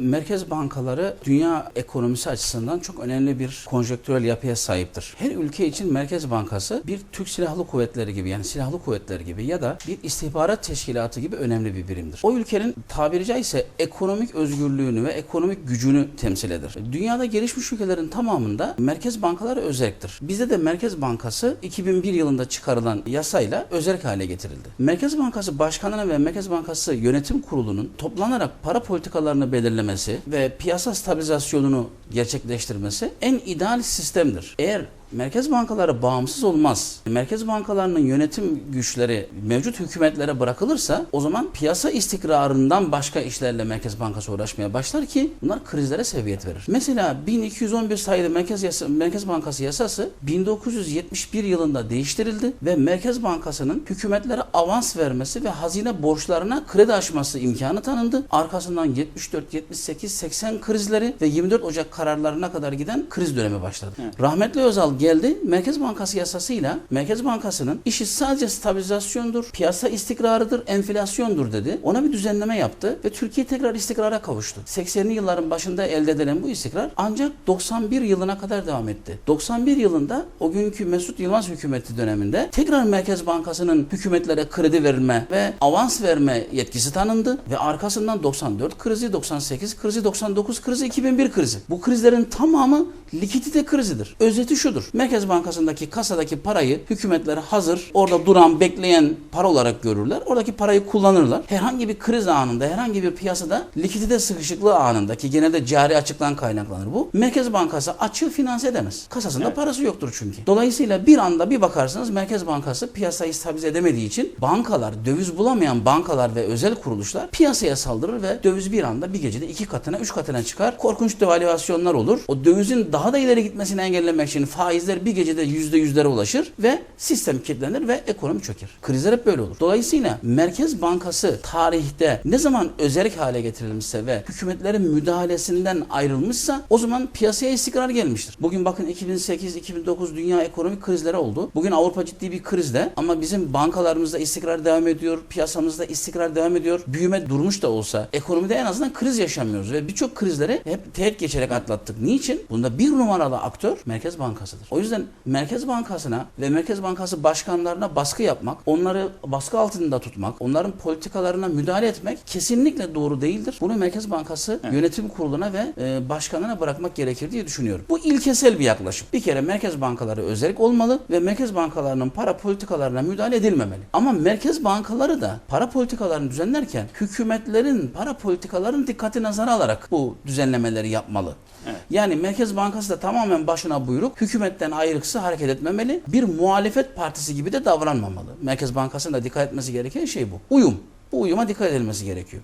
Merkez bankaları dünya ekonomisi açısından çok önemli bir konjonktürel yapıya sahiptir. Her ülke için Merkez Bankası bir Türk Silahlı Kuvvetleri gibi yani silahlı kuvvetler gibi ya da bir istihbarat teşkilatı gibi önemli bir birimdir. O ülkenin tabiri caizse ekonomik özgürlüğünü ve ekonomik gücünü temsil eder. Dünyada gelişmiş ülkelerin tamamında merkez bankaları özelliktir. Bizde de Merkez Bankası 2001 yılında çıkarılan yasayla özel hale getirildi. Merkez Bankası Başkanı'nın ve Merkez Bankası Yönetim Kurulu'nun toplanarak para politikalarını belirlemesi ve piyasa stabilizasyonunu gerçekleştirmesi en ideal sistemdir. Eğer Merkez bankaları bağımsız olmaz. Merkez bankalarının yönetim güçleri mevcut hükümetlere bırakılırsa o zaman piyasa istikrarından başka işlerle Merkez Bankası uğraşmaya başlar ki bunlar krizlere seviyet verir. Mesela 1211 sayılı Merkez, Yasa, Merkez Bankası yasası 1971 yılında değiştirildi ve Merkez Bankası'nın hükümetlere avans vermesi ve hazine borçlarına kredi açması imkanı tanındı. Arkasından 74, 78, 80 krizleri ve 24 Ocak kararlarına kadar giden kriz dönemi başladı. Rahmetli Özal geldi. Merkez Bankası yasasıyla Merkez Bankası'nın işi sadece stabilizasyondur, piyasa istikrarıdır, enflasyondur dedi. Ona bir düzenleme yaptı ve Türkiye tekrar istikrara kavuştu. 80'li yılların başında elde edilen bu istikrar ancak 91 yılına kadar devam etti. 91 yılında o günkü Mesut Yılmaz hükümeti döneminde tekrar Merkez Bankası'nın hükümetlere kredi verme ve avans verme yetkisi tanındı ve arkasından 94 krizi, 98 krizi, 99 krizi, 2001 krizi. Bu krizlerin tamamı likidite krizidir. Özeti şudur. Merkez Bankası'ndaki kasadaki parayı hükümetler hazır, orada duran, bekleyen para olarak görürler. Oradaki parayı kullanırlar. Herhangi bir kriz anında, herhangi bir piyasada likidite sıkışıklığı anında ki genelde cari açıktan kaynaklanır bu. Merkez Bankası açığı finanse edemez. Kasasında parası yoktur çünkü. Dolayısıyla bir anda bir bakarsınız Merkez Bankası piyasayı stabilize edemediği için bankalar, döviz bulamayan bankalar ve özel kuruluşlar piyasaya saldırır ve döviz bir anda bir gecede iki katına, üç katına çıkar. Korkunç devalüasyonlar olur. O dövizin daha da ileri gitmesini engellemek için faizler bir gecede yüzde yüzlere ulaşır ve sistem kilitlenir ve ekonomi çöker. Krizler hep böyle olur. Dolayısıyla Merkez Bankası tarihte ne zaman özellik hale getirilmişse ve hükümetlerin müdahalesinden ayrılmışsa o zaman piyasaya istikrar gelmiştir. Bugün bakın 2008-2009 dünya ekonomik krizleri oldu. Bugün Avrupa ciddi bir krizde ama bizim bankalarımızda istikrar devam ediyor, piyasamızda istikrar devam ediyor. Büyüme durmuş da olsa ekonomide en azından kriz yaşamıyoruz ve birçok krizleri hep teğet geçerek atlattık. Niçin? Bunda bir numaralı aktör Merkez Bankası'dır. O yüzden Merkez Bankası'na ve Merkez Bankası başkanlarına baskı yapmak, onları baskı altında tutmak, onların politikalarına müdahale etmek kesinlikle doğru değildir. Bunu Merkez Bankası yönetim kuruluna ve e, başkanına bırakmak gerekir diye düşünüyorum. Bu ilkesel bir yaklaşım. Bir kere merkez bankaları özellik olmalı ve merkez bankalarının para politikalarına müdahale edilmemeli. Ama merkez bankaları da para politikalarını düzenlerken hükümetlerin para politikalarının dikkati nazara alarak bu düzenlemeleri yapmalı. Yani Merkez Bankası da tamamen başına buyruk, hükümetten ayrıksı hareket etmemeli. Bir muhalefet partisi gibi de davranmamalı. Merkez Bankası'nın da dikkat etmesi gereken şey bu. Uyum. Bu uyuma dikkat edilmesi gerekiyor.